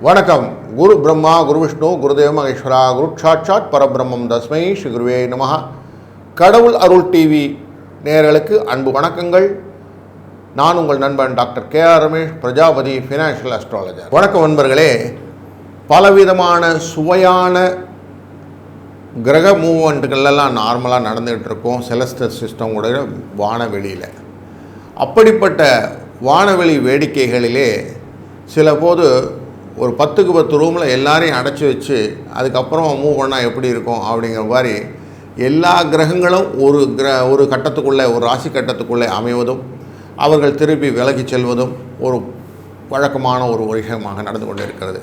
வணக்கம். குரு பிரம்மா குரு விஷ்ணு குருதேவ மகேஸ்வரா குரு சாட்சாத் பரபிரம்மம் தஸ்மை ஸ்ரீ குருவே நமஹ. கடவுள் அருள் டிவி நேர்களுக்கு அன்பு வணக்கங்கள். நான் உங்கள் நண்பன் doctor K R Ramesh Prajapati financial astrologer வணக்கம் நண்பர்களே. பலவிதமான சுவையான கிரக மூவ்மெண்ட்டுகள்லாம் நார்மலாக நடந்துகிட்டு இருக்கோம் செலஸ்டர் சிஸ்டம் கூட வானவெளியில். அப்படிப்பட்ட வானவெளி வேடிக்கைகளிலே சில போது ஒரு பத்துக்கு பத்து ரூமில் எல்லாரையும் அடைச்சி வச்சு அதுக்கப்புறம் மூவ் பண்ணால் எப்படி இருக்கும் அப்படிங்கிற மாதிரி எல்லா கிரகங்களும் ஒரு கிர ஒரு கட்டத்துக்குள்ளே ஒரு ராசி கட்டத்துக்குள்ளே அமைவதும் அவர்கள் திருப்பி விலகி செல்வதும் ஒரு வழக்கமான ஒரு விஷயமாக நடந்து கொண்டிருக்கிறது.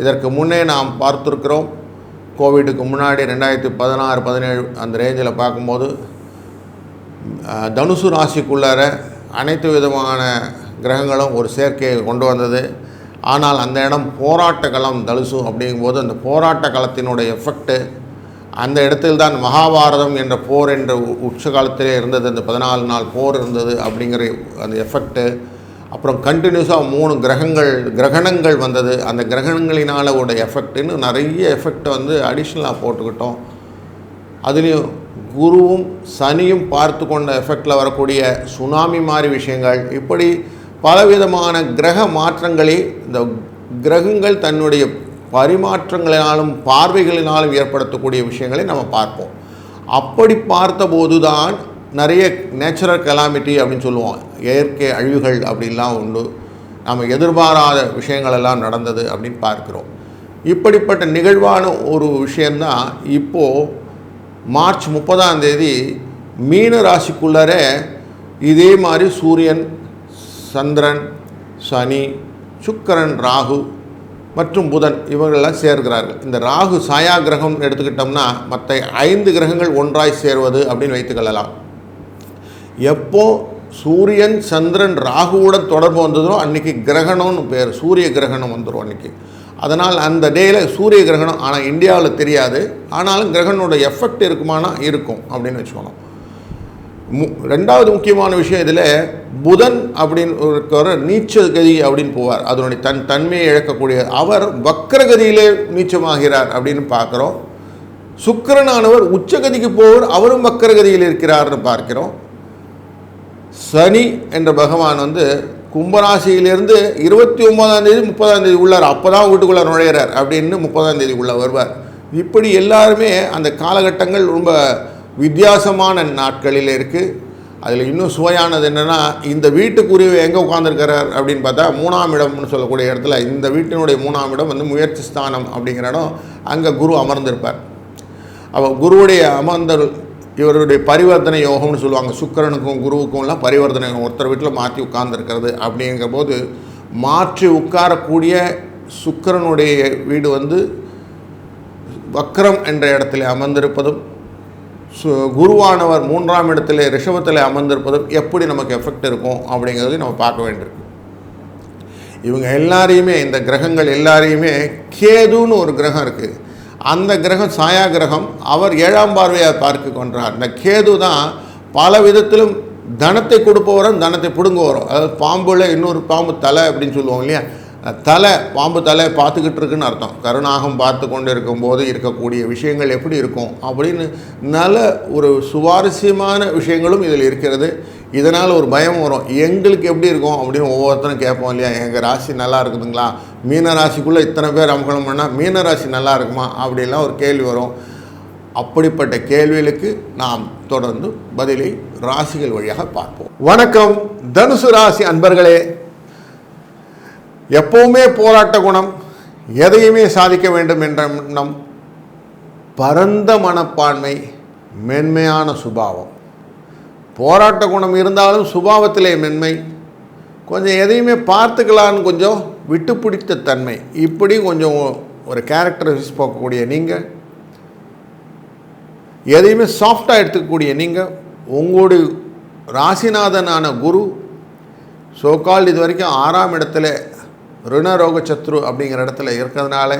இதற்கு முன்னே நாம் பார்த்துருக்கிறோம் கோவிடுக்கு முன்னாடி ரெண்டாயிரத்தி பதினாறு பதினேழு அந்த ரேஞ்சில் பார்க்கும்போது தனுசு ராசிக்குள்ளார அனைத்து விதமான கிரகங்களும் ஒரு சேர்க்கையை கொண்டு வந்தது. ஆனால் அந்த இடம் போராட்ட களம் தலுசு அப்படிங்கும்போது அந்த போராட்ட களத்தினுடைய எஃபெக்ட்டு அந்த இடத்தில்தான் மகாபாரதம் என்ற போர் என்ற உச்ச காலத்திலே இருந்தது அந்த பதினாலு நாள் போர் இருந்தது அப்படிங்கிற அந்த எஃபெக்ட்டு அப்புறம் கண்டினியூஸாக மூணு கிரகங்கள் கிரகணங்கள் வந்தது. அந்த கிரகணங்களினால் உடைய எஃபெக்ட்டுன்னு நிறைய எஃபெக்டை வந்து அடிஷ்னலாக போட்டுக்கிட்டோம். அதுலேயும் குருவும் சனியும் பார்த்து கொண்ட எஃபெக்டில் வரக்கூடிய சுனாமி மாதிரி விஷயங்கள். இப்படி பலவிதமான கிரக மாற்றங்களை இந்த கிரகங்கள் தன்னுடைய பரிமாற்றங்களினாலும் பார்வைகளினாலும் ஏற்படுத்தக்கூடிய விஷயங்களை நம்ம பார்ப்போம். அப்படி பார்த்தபோது தான் நிறைய நேச்சுரல் கெலாமிட்டி அப்படின்னு சொல்லுவோம். இயற்கை அழிவுகள் அப்படின்லாம் உண்டு. நம்ம எதிர்பாராத விஷயங்கள் எல்லாம் நடந்தது அப்படின்னு பார்க்குறோம். இப்படிப்பட்ட நிகழ்வான ஒரு விஷயந்தான் இப்போது மார்ச் முப்பதாம் தேதி மீன ராசிக்குள்ளரே இதே மாதிரி சூரியன் சந்திரன் சனி சுக்கரன் ராகு மற்றும் புதன் இவர்களெல்லாம் சேர்கிறார்கள். இந்த ராகு சாயா கிரகம் எடுத்துக்கிட்டோம்னா மற்ற ஐந்து கிரகங்கள் ஒன்றாய் சேர்வது அப்படின்னு வைத்துக்கொள்ளலாம் எப்போ சூரியன் சந்திரன் ராகுவுடன் தொடர்பு வந்ததோ அன்றைக்கி கிரகணம்னு பேர் சூரிய கிரகணம் வந்துடும் அன்றைக்கி அதனால் அந்த டேயில் சூரிய கிரகணம் ஆனால் இந்தியாவில் தெரியாது. ஆனாலும் கிரகணோட எஃபெக்ட் இருக்குமானா இருக்கும் அப்படின்னு வச்சுக்கணும். ரெண்டாவது முக்கியமான விஷயம் இதில் புதன் அப்படின்னு ஒரு நீச்ச கதி அப்படின்னு போவார். அதனுடைய தன் தன்மையை இழக்கக்கூடிய அவர் வக்கரகதியிலே நீச்சமாகிறார் அப்படின்னு பார்க்குறோம். சுக்கரனானவர் உச்சகதிக்கு போவர் அவரும் வக்கரகதியில் இருக்கிறார்னு பார்க்கிறோம். சனி என்ற பகவான் வந்து கும்பராசியிலிருந்து இருபத்தி ஒன்பதாம் தேதி முப்பதாம் தேதி உள்ளார். அப்போ தான் வீட்டுக்குள்ளே நுழையிறார் அப்படின்னு முப்பதாம் தேதி உள்ள வருவார். இப்படி எல்லாருமே அந்த காலகட்டங்கள் ரொம்ப வித்தியாசமான நாட்களில் இருக்குது அதில் இன்னும் சுவையானது என்னென்னா இந்த வீட்டுக்குரிய எங்கே உட்காந்துருக்கிறார் அப்படின்னு பார்த்தா மூணாம் இடம்னு சொல்லக்கூடிய இடத்துல இந்த வீட்டினுடைய மூணாம் இடம் வந்து முயற்சி ஸ்தானம் அப்படிங்கிற இடம் அங்கே குரு அமர்ந்திருப்பார். அவள் குருவுடைய அமர்ந்தல் இவருடைய பரிவர்த்தனை யோகம்னு சொல்லுவாங்க. சுக்கிரனுக்கும் குருவுக்கும்லாம் பரிவர்த்தனை ஒருத்தர் வீட்டில் மாற்றி உட்கார்ந்துருக்கிறது அப்படிங்கிற போது மாற்றி உட்காரக்கூடிய சுக்கிரனுடைய வீடு வந்து வக்ரம் என்ற இடத்துல அமர்ந்திருப்பதும் குருவானவர் மூன்றாம் இடத்துல ரிஷபத்தில் அமர்ந்திருப்பதும் எப்படி நமக்கு எஃபெக்ட் இருக்கும் அப்படிங்கிறது நம்ம பார்க்க வேண்டியிருக்கு. இவங்க எல்லாரையுமே இந்த கிரகங்கள் எல்லாரையுமே கேதுன்னு ஒரு கிரகம் இருக்குது அந்த கிரகம் சாயா கிரகம் அவர் ஏழாம் பார்வையாக பார்க்க கொன்றார். இந்த கேது தான் பல விதத்திலும் தனத்தை கொடுப்பவரும் தனத்தை பிடுங்குவரும் அதாவது பாம்புல இன்னொரு பாம்பு தலை அப்படின்னு சொல்லுவோம் இல்லையா? தலை பாம்பு தலை பார்த்துக்கிட்டு இருக்குன்னு அர்த்தம். கருணாகம் பார்த்து கொண்டு இருக்கும்போது இருக்கக்கூடிய விஷயங்கள் எப்படி இருக்கும் அப்படின்னு நல்ல ஒரு சுவாரஸ்யமான விஷயங்களும் இதில் இருக்கிறது. இதனால் ஒரு பயம் வரும். எங்களுக்கு எப்படி இருக்கும் அப்படின்னு ஒவ்வொருத்தரும் கேட்போம் இல்லையா? எங்கள் ராசி நல்லா இருக்குதுங்களா? மீன ராசிக்குள்ளே இத்தனை பேர் அமகலம் பண்ணால் மீன ராசி நல்லா இருக்குமா? அப்படிலாம் ஒரு கேள்வி வரும். அப்படிப்பட்ட கேள்விகளுக்கு நாம் தொடர்ந்து பதிலை ராசிகள் வழியாக பார்ப்போம். வணக்கம். தனுசு ராசி அன்பர்களே எப்பவுமே போராட்ட குணம் எதையுமே சாதிக்க வேண்டும் என்ற எண்ணம் பரந்த மனப்பான்மை மென்மையான சுபாவம். போராட்ட குணம் இருந்தாலும் சுபாவத்திலே மென்மை. கொஞ்சம் எதையுமே பார்த்துக்கலான்னு கொஞ்சம் விட்டு பிடித்த தன்மை. இப்படி கொஞ்சம் ஒரு கேரக்டரிஸ் போக்கக்கூடிய நீங்கள் எதையுமே சாஃப்டாக எடுத்துக்கக்கூடிய நீங்கள் உங்களுடைய ராசிநாதனான குரு சோகால் இது வரைக்கும் ஆறாம் இடத்துல ருணரோக சத்ரு அப்படிங்கிற இடத்துல இருக்கிறதுனால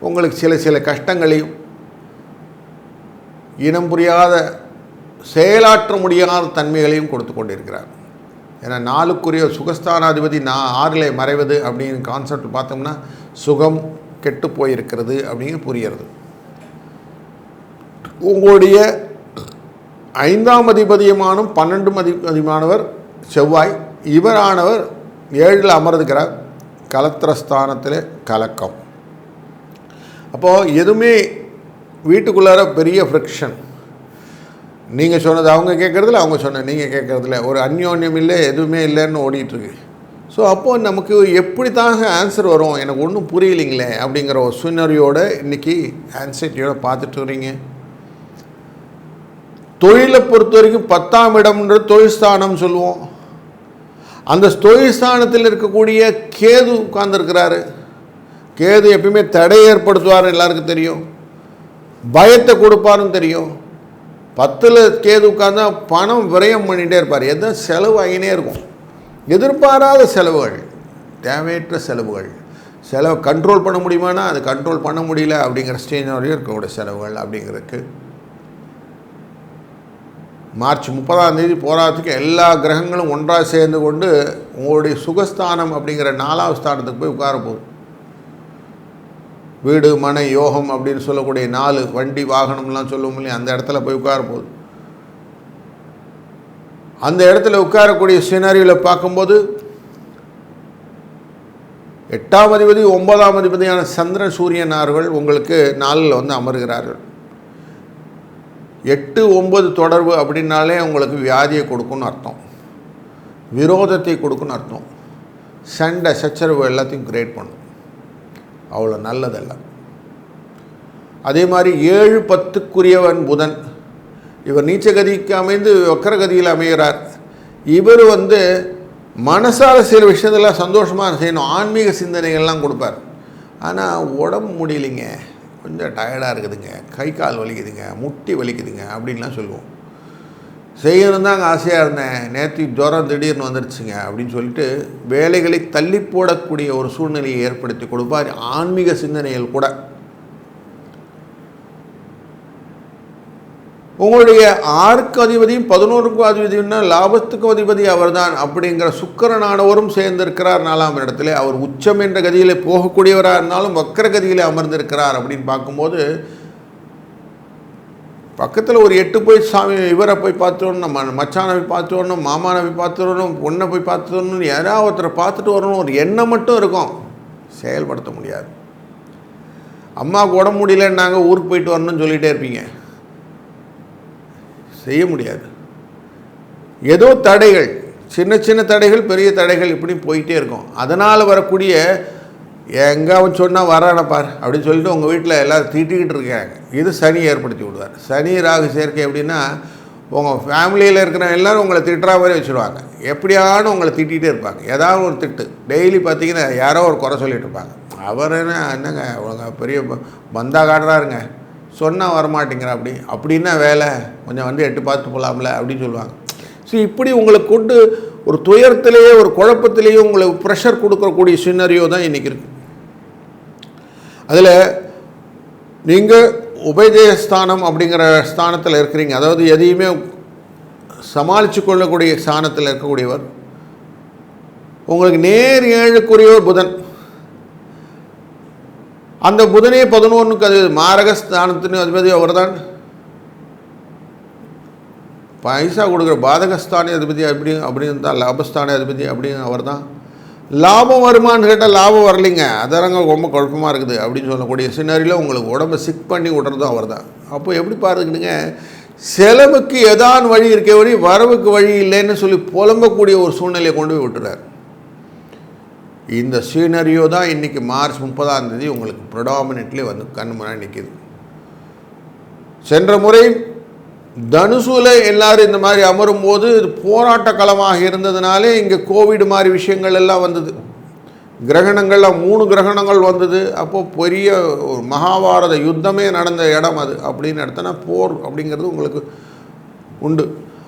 உங்களுக்கு சில சில கஷ்டங்களையும் இனம் புரியாத செயலாற்ற முடியாத தன்மைகளையும் கொடுத்து கொண்டிருக்கிறார். ஏன்னா நாளுக்குரிய சுகஸ்தானாதிபதி நான் ஆறிலே மறைவது அப்படின்னு கான்செப்ட் பார்த்தோம்னா சுகம் கெட்டு போயிருக்கிறது அப்படின்னு புரிகிறது உங்களுடைய ஐந்தாம் அதிபதியமானும் பன்னெண்டு அதிபதியமானவர் செவ்வாய் இவரானவர் ஏழில் அமர்ந்துக்கிறார் கலத்திரஸ்தானத்தில் கலக்கம். அப்போது எதுவுமே வீட்டுக்குள்ளார பெரிய ஃப்ரிக்ஷன் நீங்கள் சொன்னது அவங்க கேட்குறதில்ல அவங்க சொன்னது நீங்கள் கேட்குறதில்ல. ஒரு அந்யோன்யம் இல்லை எதுவுமே இல்லைன்னு ஓடிட்டுருக்கு. ஸோ அப்போது நமக்கு எப்படி தாங்க ஆன்சர் வரும்? எனக்கு ஒன்றும் புரியலைங்களே அப்படிங்கிற ஒரு சுனரியோட இன்றைக்கி ஆன்சைட்டியோட பார்த்துட்டு வரீங்க தொழிலை பொறுத்த வரைக்கும் பத்தாம் இடம்ன்ற தொழில் ஸ்தானம் சொல்லுவோம். அந்த தொழில் இருக்கக்கூடிய கேது உட்கார்ந்துருக்கிறாரு. கேது எப்பயுமே தடை ஏற்படுத்துவார் எல்லாருக்கும் தெரியும். பயத்தை கொடுப்பாருன்னு தெரியும். பத்தில் கேது உட்காந்தா பணம் விரயம் பண்ணிகிட்டே இருப்பார். எதுவும் செலவு ஆகினே இருக்கும். எதிர்பாராத செலவுகள் தேவையற்ற செலவுகள். செலவை கண்ட்ரோல் பண்ண முடியுமானா அது கண்ட்ரோல் பண்ண முடியல அப்படிங்கிற ஸ்டேஜ் வரையும் இருக்கக்கூடிய செலவுகள் அப்படிங்கிறதுக்கு மார்ச் முப்பதாம் தேதி போராட்டத்துக்கு எல்லா கிரகங்களும் ஒன்றாக சேர்ந்து கொண்டு உங்களுடைய சுகஸ்தானம் அப்படிங்கிற நாலாவது ஸ்தானத்துக்கு போய் உட்கார போகுது. வீடு மனை யோகம் அப்படின்னு சொல்லக்கூடிய நாலு வண்டி வாகனம்லாம் சொல்லுவோம் இல்லையா? அந்த இடத்துல போய் உட்கார போகுது. அந்த இடத்துல உட்காரக்கூடிய சினாரியில் பார்க்கும்போது எட்டாம் அதிபதி ஒன்பதாம் அதிபதியான சந்திரன் சூரியனார்கள் உங்களுக்கு நாளில் வந்து அமர்கிறார்கள். எட்டு ஒன்பது தொடர்பு அப்படின்னாலே உங்களுக்கு வியாதியை கொடுக்குன்னு அர்த்தம். விரோதத்தை கொடுக்குன்னு அர்த்தம். சண்டை சச்சரவு எல்லாத்தையும் கிரியேட் பண்ணும். அவ்வளோ நல்லதல்ல. அதே மாதிரி ஏழு பத்துக்குரியவன் புதன். இவர் நீச்சகதிக்கு அமைந்து வக்கரகதியில் அமைகிறார். இவர் வந்து மனசால் சில விஷயத்தெல்லாம் சந்தோஷமாக செய்யணும். ஆன்மீக சிந்தனைகள்லாம் கொடுப்பார். ஆனால் உடம்பு முடியலைங்க. கொஞ்சம் டயர்டாக இருக்குதுங்க. கை கால் வலிக்குதுங்க. முட்டி வலிக்குதுங்க அப்படின்லாம் சொல்லுவோம். செய்யணும் தாங்க ஆசையாக இருந்தேன். நேற்று ஜுரம் திடீர்னு வந்துருச்சுங்க அப்படின்னு சொல்லிட்டு வேலைகளை தள்ளி போடக்கூடிய ஒரு சூழ்நிலையை ஏற்படுத்தி கொடுப்பார் ஆன்மீக சிந்தனைகள் கூட. உங்களுடைய ஆறுக்கு அதிபதியும் பதினோருக்கும் அதிபதியும்னா லாபத்துக்கும் அதிபதி அவர்தான். அப்படிங்கிற சுக்கரனானவரும் சேர்ந்திருக்கிறார் நாலாம் இடத்துல. அவர் உச்சம் என்ற கதியில் போகக்கூடியவராக இருந்தாலும் வக்கர கதியில் அமர்ந்திருக்கிறார் அப்படின்னு பார்க்கும்போது பக்கத்தில் ஒரு எட்டு போய் சாமி இவரை போய் பார்த்துடணும் நம்ம மச்சானை போய் பார்த்து வரணும் மாமானை போய் பொண்ணை போய் பார்த்து யாராவது ஒருத்தரை பார்த்துட்டு வரணும். ஒரு எண்ணம் மட்டும் இருக்கும். செயல்படுத்த முடியாது. அம்மாவுக்கு உடம்பு முடியலன்னாங்க ஊருக்கு போயிட்டு வரணும்னு சொல்லிகிட்டே இருப்பீங்க. செய்ய முடியாது. ஏதோ தடைகள் சின்ன சின்ன தடைகள் பெரிய தடைகள் இப்படி போயிட்டே இருக்கும். அதனால் வரக்கூடிய எங்கே அவன் சொன்னால் வரான பார் அப்படின்னு சொல்லிட்டு உங்கள் வீட்டில் எல்லோரும் திட்டிக்கிட்டு இருக்காங்க. இது சனி ஏற்படுத்தி விடுவார். சனி ராகு சேர்க்கை எப்படின்னா உங்கள் ஃபேமிலியில் இருக்கிற எல்லோரும் உங்களை திட்டுற மாதிரி வச்சுருவாங்க. எப்படியானு உங்களை திட்டிகிட்டே இருப்பாங்க. ஏதாவது ஒரு திட்டு. டெய்லி பார்த்தீங்கன்னா யாரோ ஒரு குறை சொல்லிட்டு இருப்பாங்க. அவர் என்ன என்னங்க அவங்க பெரிய பந்தா காடுறாருங்க சொன்னால் வரமாட்டேங்கிற அப்படி. அப்படின்னா வேலை? கொஞ்சம் வந்து எட்டு பார்த்து போகலாம்ல அப்படின்னு சொல்லுவாங்க. ஸோ இப்படி உங்களை கொண்டு ஒரு துயரத்திலேயே ஒரு குழப்பத்திலேயே உங்களுக்கு ப்ரெஷர் கொடுக்கக்கூடிய சின்னரியோ தான் இன்றைக்கி இருக்குது அதில் நீங்கள் உபயஜயஸ்தானம் அப்படிங்கிற ஸ்தானத்தில் இருக்கிறீங்க. அதாவது எதையுமே சமாளித்து கொள்ளக்கூடிய ஸ்தானத்தில் இருக்கக்கூடியவர். உங்களுக்கு நேர் ஏழுக்குரியவர் புதன். அந்த புதனே பதினொன்றுக்கு அது மாரகஸ்தானத்தின் அதிபதி அவர் தான் பைசா கொடுக்குற பாதகஸ்தானி அதிபதி அப்படி அப்படின்னு தான் லாபஸ்தானி அதிபதி அப்படின்னு அவர் தான் லாபம் வருமானு கேட்டால் லாபம் வரலைங்க. அதரங்க ரொம்ப குழப்பமாக இருக்குது அப்படின்னு சொல்லக்கூடிய சின்னரியில் உங்களுக்கு உடம்பை சிக் பண்ணி விடுறதும் அவர் தான் அப்போ எப்படி பாருங்கனுங்க செலவுக்கு எதான் வழி இருக்கே வழி வரவுக்கு வழி இல்லைன்னு சொல்லி புலம்பக்கூடிய ஒரு சூழ்நிலையை கொண்டு போய் விட்டுறாரு. இந்த சீனரியோ தான் இன்றைக்கி மார்ச் முப்பதாம் தேதி உங்களுக்கு ப்ரொடாமினெட்லி வந்து கண் நிற்கிது சென்ற முறை தனுசுல எல்லாரும் இந்த மாதிரி அமரும் போது இது போராட்ட களமாக இருந்ததுனாலே இங்கே கோவிட் மாதிரி விஷயங்கள் எல்லாம் வந்தது. கிரகணங்கள்லாம் மூணு கிரகணங்கள் வந்தது. அப்போது பெரிய ஒரு மகாபாரத யுத்தமே நடந்த இடம் அது. அப்படின்னு எடுத்தோன்னா போர் அப்படிங்கிறது உங்களுக்கு உண்டு.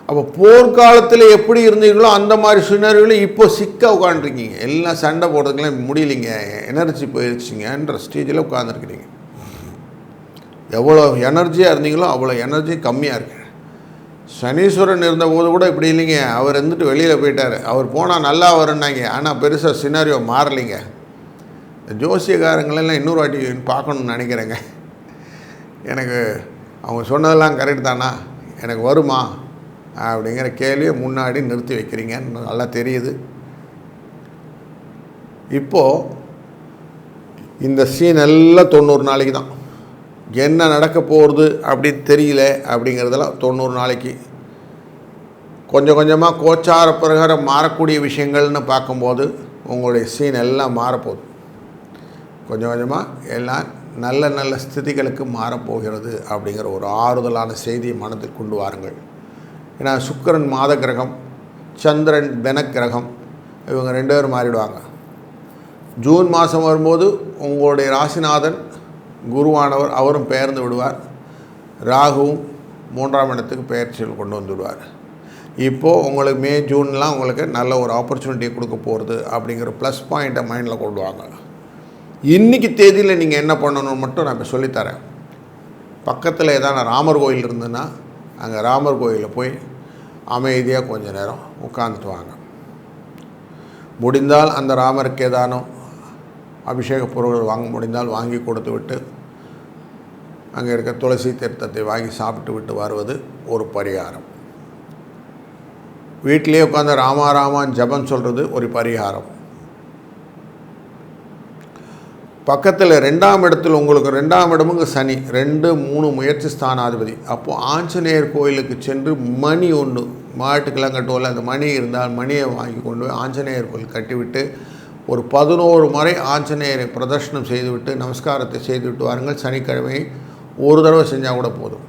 அப்போ போர்க்காலத்தில் எப்படி இருந்தீங்களோ அந்த மாதிரி சினரியில் இப்போ சிக்க உட்காந்துருக்கீங்க எல்லாம் சண்டை போடுறதுக்கெல்லாம் முடியலைங்க. எனர்ஜி போயிடுச்சிங்கன்ற ஸ்டேஜில் உட்காந்துருக்கிறீங்க எவ்வளோ எனர்ஜியாக இருந்தீங்களோ அவ்வளோ எனர்ஜி கம்மியாக இருக்கு. சனீஸ்வரன் இருந்தபோது கூட இப்படி இல்லைங்க. அவர் இருந்துட்டு வெளியில் போயிட்டார். அவர் போனால் நல்லா வரும்னாங்க. ஆனால் பெருசாக சினாரியோ மாறலைங்க. இந்த ஜோசியக்காரங்களெல்லாம் இன்னொரு வாட்டி பார்க்கணுன்னு நினைக்கிறேங்க. எனக்கு அவங்க சொன்னதெல்லாம் கரெக்ட் தானா? எனக்கு வருமா? அப்படிங்கிற கேள்வியை முன்னாடி நிறுத்தி வைக்கிறீங்கன்னு நல்லா தெரியுது. இப்போது இந்த சீன் எல்லாம் தொண்ணூறு நாளைக்கு தான். என்ன நடக்க போகிறது அப்படின்னு தெரியல அப்படிங்கிறதெல்லாம் தொண்ணூறு நாளைக்கு. கொஞ்சம் கொஞ்சமாக கோச்சார பிரகாரம் மாறக்கூடிய விஷயங்கள்னு பார்க்கும்போது உங்களுடைய சீன் எல்லாம் மாறப்போகுது. கொஞ்சம் கொஞ்சமாக எல்லாம் நல்ல நல்ல ஸ்திதிகளுக்கு மாறப்போகிறது அப்படிங்கிற ஒரு ஆறுதலான செய்தியை மனதில் கொண்டு வாருங்கள். ஏன்னா சுக்கரன் மாத கிரகம் சந்திரன் தின கிரகம் இவங்க ரெண்டு பேரும் மாறிடுவாங்க. ஜூன் மாதம் வரும்போது உங்களுடைய ராசிநாதன் குருவானவர் அவரும் பெயர்ந்து விடுவார். ராகுவும் மூன்றாம் இடத்துக்கு பெயர்ச்சியில் கொண்டு வந்து விடுவார். இப்போது உங்களுக்கு மே ஜூன்லாம் உங்களுக்கு நல்ல ஒரு ஆப்பர்ச்சுனிட்டியை கொடுக்க போகிறது அப்படிங்கிற ப்ளஸ் பாயிண்ட்டை மைண்டில் கொண்டு வாங்க. இன்றைக்கி தேதியில் நீங்கள் என்ன பண்ணணும்னு மட்டும் நான் இப்போ சொல்லித்தரேன். பக்கத்தில் ஏதான ராமர் கோயில் இருந்ததுன்னா அங்கே ராமர் கோயிலில் போய் அமைதியாக கொஞ்ச நேரம் உட்காந்துட்டு வாங்க. முடிந்தால் அந்த ராமருக்கு ஏதானும் அபிஷேக பொருட்கள் வாங்க முடிந்தால் வாங்கி கொடுத்து விட்டு அங்கே இருக்க துளசி தீர்த்தத்தை வாங்கி சாப்பிட்டு விட்டு வருவது ஒரு பரிகாரம். வீட்டிலே உட்காந்து ராமா ராமான் ஜபம் சொல்கிறது ஒரு பரிகாரம். பக்கத்தில் ரெண்டாம் இடத்தில் உங்களுக்கு ரெண்டாம் இடமுங்க சனி. ரெண்டு மூணு முயற்சி ஸ்தானாதிபதி. அப்போது ஆஞ்சநேயர் கோயிலுக்கு சென்று மணி ஒன்று மாட்டுக்கெல்லாம் கட்டுவோம்ல அந்த மணி இருந்தால் மணியை வாங்கி கொண்டு போய் ஆஞ்சநேயர் கோயில் கட்டிவிட்டு ஒரு பதினோரு முறை ஆஞ்சநேயரை பிரதர்ஷனம் செய்துவிட்டு நமஸ்காரத்தை செய்துவிட்டு வாருங்கள். சனிக்கிழமை ஒரு தடவை செஞ்சால் கூட போதும்.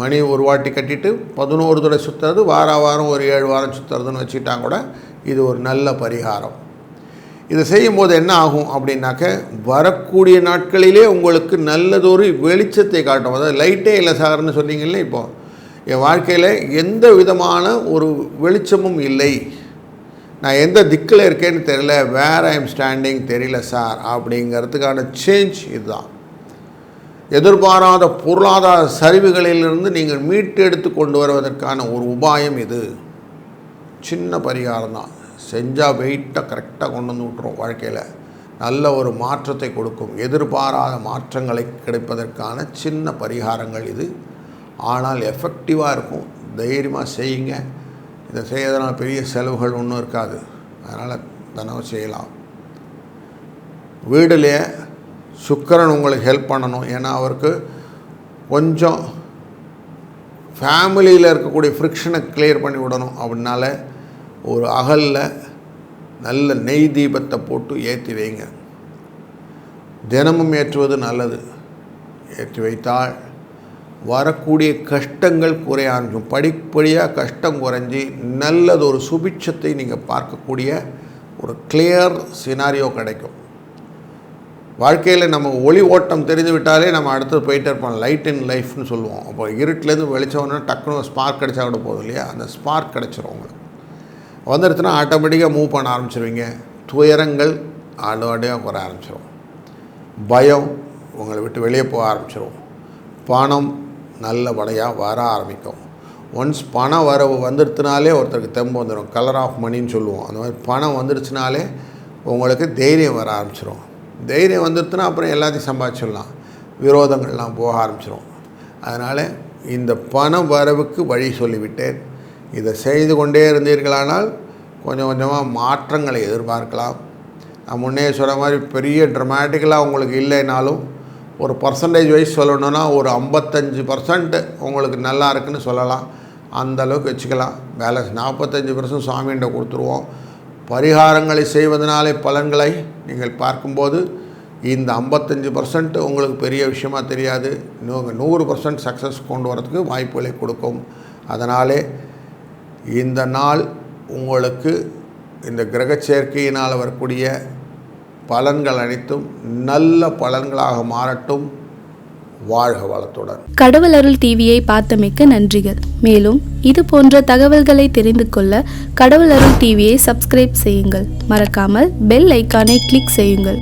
மணி ஒரு வாட்டி கட்டிட்டு பதினோரு தடவை சுற்றுறது வார வாரம் ஒரு ஏழு வாரம் சுற்றுறதுன்னு வச்சுக்கிட்டாங்க கூட இது ஒரு நல்ல பரிகாரம். இதை செய்யும்போது என்ன ஆகும் அப்படின்னாக்க வரக்கூடிய நாட்களிலே உங்களுக்கு நல்லதொரு வெளிச்சத்தை காட்டும். அதாவது லைட்டே இல்லை சார்னு சொன்னீங்கல்ல இப்போது என் வாழ்க்கையில் எந்த விதமான ஒரு வெளிச்சமும் இல்லை. நான் எந்த திக்கில் இருக்கேன்னு தெரியல. வேர் ஐ எம் ஸ்டாண்டிங் தெரியல சார். அப்படிங்கிறதுக்கான சேஞ்ச் இதுதான். எதிர்பாராத பொருளாதார சரிவுகளிலிருந்து நீங்கள் மீட்டெடுத்து கொண்டு வருவதற்கான ஒரு உபாயம் இது. சின்ன பரிகாரம் தான் செஞ்சால் வெயிட்டாக கரெக்டாக கொண்டு வந்து விட்டுரும் வாழ்க்கையில். நல்ல ஒரு மாற்றத்தை கொடுக்கும். எதிர்பாராத மாற்றங்களை கிடைப்பதற்கான சின்ன பரிகாரங்கள் இது. ஆனால் எஃபெக்டிவாக இருக்கும். தைரியமாக செய்யுங்க. இதை செய்யறதுனால பெரிய செலவுகள் ஒன்றும் இருக்காது. அதனால் தினம் செய்யலாம். வீடுலேயே சுக்கரன் உங்களுக்கு ஹெல்ப் பண்ணணும். ஏன்னா அவருக்கு கொஞ்சம் ஃபேமிலியில் இருக்கக்கூடிய ஃப்ரிக்ஷனை கிளியர் பண்ணி விடணும். அப்படின்னால ஒரு அகலில் நல்ல நெய் தீபத்தை போட்டு ஏற்றி வைங்க. தினமும் ஏற்றுவது நல்லது. ஏற்றி வைத்தால் வரக்கூடிய கஷ்டங்கள் குறையாஞ்சும். படிப்படியாக கஷ்டம் குறைஞ்சி நல்லது ஒரு சுபிட்சத்தை நீங்கள் பார்க்கக்கூடிய ஒரு கிளியர் சினாரியோ கிடைக்கும். வாழ்க்கையில் நம்ம ஒளி ஓட்டம் தெரிஞ்சு விட்டாலே நம்ம அடுத்தது போயிட்டே இருப்போம். லைட் இன் லைஃப்னு சொல்லுவோம். அப்போ இருட்டிலேருந்து வெளிச்சோன்னா டக்குனு ஸ்பார்க் கிடைச்சா கூட போதும் இல்லையா? அந்த ஸ்பார்க் கிடைச்சிரும் உங்களுக்கு. வந்துடுச்சுன்னா ஆட்டோமேட்டிக்காக மூவ் பண்ண ஆரம்பிச்சிருவீங்க. துயரங்கள் ஆடோடையாக குற ஆரம்பிச்சிடும் பயம் உங்களை விட்டு வெளியே போக ஆரம்பிச்சிடும் பணம் நல்லபடியாக வர ஆரம்பிக்கும். ஒன்ஸ் பணம் வரவு வந்துடுத்துனாலே ஒருத்தருக்கு தெம்பு வந்துடும் கலர் ஆஃப் மணின்னு சொல்லுவோம். அந்த மாதிரி பணம் வந்துடுச்சுனாலே உங்களுக்கு தைரியம் வர ஆரம்பிச்சிடும் தைரியம் வந்துடுத்துனா அப்புறம் எல்லாத்தையும் சம்பாதிச்சிடலாம். விரோதங்கள்லாம் போக ஆரம்பிச்சிடும் அதனால் இந்த பணம் வரவுக்கு வழி சொல்லிவிட்டேன். இதை செய்து கொண்டே இருந்தீர்களானால் கொஞ்சம் கொஞ்சமாக மாற்றங்களை எதிர்பார்க்கலாம். நான் முன்னே சொன்ன மாதிரி பெரிய ட்ரமாட்டிக்கலாக உங்களுக்கு இல்லைனாலும் ஒரு பர்சன்டேஜ் வைஸ் சொல்லணுன்னா ஒரு ஐம்பத்தஞ்சு பர்சன்ட் உங்களுக்கு நல்லா இருக்குன்னு சொல்லலாம். அந்த அளவுக்கு வச்சுக்கலாம். பேலன்ஸ் நாற்பத்தஞ்சு பர்சன்ட் சுவாமிகிட்ட கொடுத்துருவோம். பரிகாரங்களை செய்வதனாலே பலன்களை நீங்கள் பார்க்கும்போது இந்த ஐம்பத்தஞ்சு பர்சன்ட் உங்களுக்கு பெரிய விஷயமா தெரியாது. இன்னும் நூறு பர்சன்ட் சக்ஸஸ் கொண்டு வரதுக்கு வாய்ப்புகளை கொடுக்கும். அதனாலே இந்த நாள் உங்களுக்கு இந்த கிரக சேர்க்கையினால் வரக்கூடிய பலன்கள் அனைத்தும் நல்ல பலன்களாக மாறட்டும். வாழ்க வளத்துடன். கடவுள் அருள் டிவியை பார்த்தமைக்க நன்றிகள். மேலும் இது போன்ற தகவல்களை தெரிந்து கொள்ள கடவுள் அருள் டிவியை சப்ஸ்கிரைப் செய்யுங்கள். மறக்காமல் பெல் ஐக்கானை கிளிக் செய்யுங்கள்.